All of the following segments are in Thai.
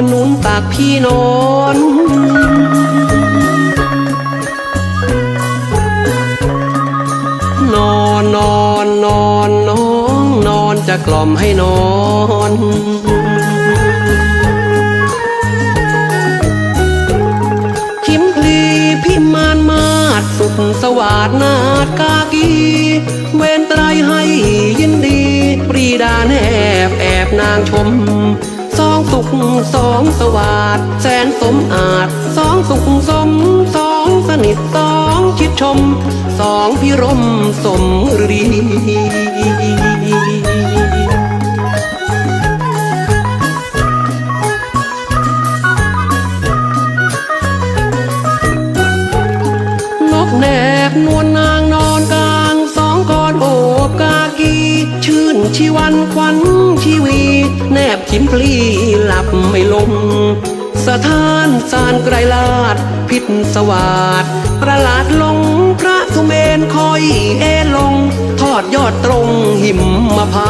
อนหนุนตักพี่นอนนอนนอนนอนน้องนอนจะกล่อมให้นอนคิมพลีพิมานมาดสุขสวัสดนาดกากีเวนไตรให้ยินดี ปรีดาแนบแอบนางชม สองสุขสองสวัสดแสนสมอาจสองสุขสมสองสนิทสองชิดชม สองพิรมสมฤดีนกแนบนวลนา ชีวันควันชีวี แนบชิมพลีหลับไม่ลงสถานสารไกรลาดพิษสวาดประหลาดลงพระสุเมนคอยเอลง ทอดยอดตรงหิมมาพา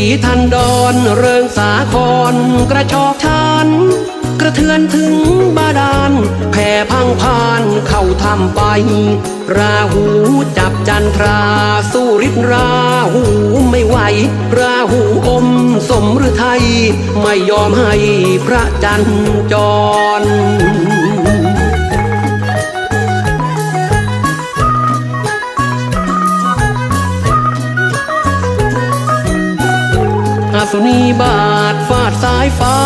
สีทันดอนเริงสาครกระชอกชานกระเทือนถึงบาดาลแผ่พังพานเข้าทำไป ราหูจับจันทรา สู้ฤทธิ์ราหูไม่ไหว ราหูอมสมฤทัย ไม่ยอมให้พระจันทร์จร สุนีบาทฟาดสายฟ้า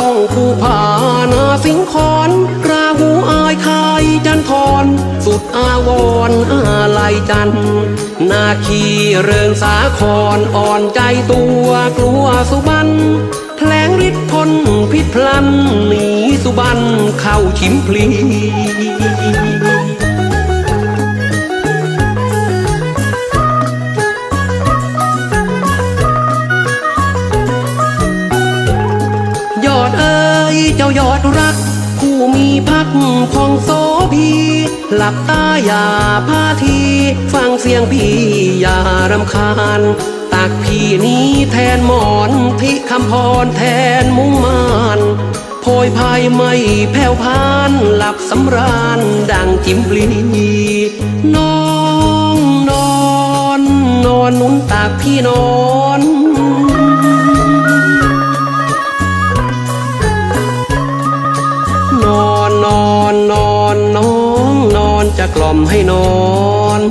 ต้องผู้ผ่านาสิงคอนราหูอายคายจันทรสุดอาวรณ์อาลัยจันทร์นาคีเริงสาครอ่อนใจตัวกลัวสุบันแถลงฤทธิ์ทนพิษพลันหนีสุบันเข้าชิมพลี เจ้ายอดรัก ผู้มีพักของโสพีหลับตาอย่าพาที ฟังเสียงพี่อย่ารำคาญ ตักพี่นี้แทนหมอนทิคำพรแทนมุงมานโพยพายไม่แผ่วพาน หลับสำราญดังจิ้มปลีน้องนอน นอนนุนตักพี่นอน จะกล่อมให้นอน